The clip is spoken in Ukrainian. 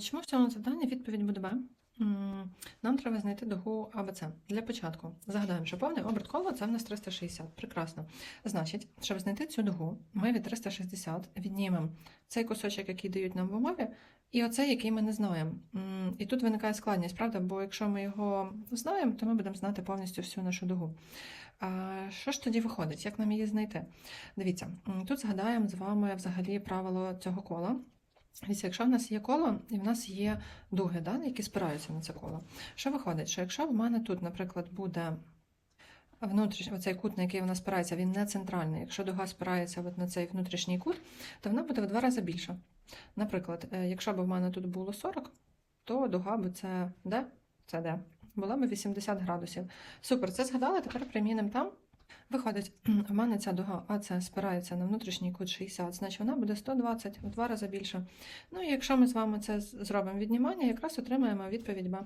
Чому в цьому завданні відповідь буде Б? Нам треба знайти дугу АБЦ. Для початку загадаємо, що повний оберт кола це в нас 360. Прекрасно. Значить, щоб знайти цю дугу, ми від 360 віднімемо цей кусочок, який дають нам в умові, і оцей, який ми не знаємо. І тут виникає складність, правда? Бо якщо ми його знаємо, то ми будемо знати повністю всю нашу дугу. А що ж тоді виходить? Як нам її знайти? Дивіться, тут згадаємо з вами взагалі правило цього кола. Дивіться, якщо в нас є коло і в нас є дуги, да, які спираються на це коло. Що виходить? Що якщо в мене тут, наприклад, буде внутрішній оцей кут, на який вона спирається, він не центральний. Якщо дуга спирається от на цей внутрішній кут, то вона буде в два рази більша. Наприклад, е, якщо б в мене тут було 40, то дуга би це де? Це де? Була б 80 градусів. Супер, це згадали, тепер примінимо там. Виходить, в мене ця дуга АЦ спирається на внутрішній кут 60, значить вона буде 120, в два рази більше. Ну і якщо ми з вами це зробимо віднімання, якраз отримаємо відповідь Б.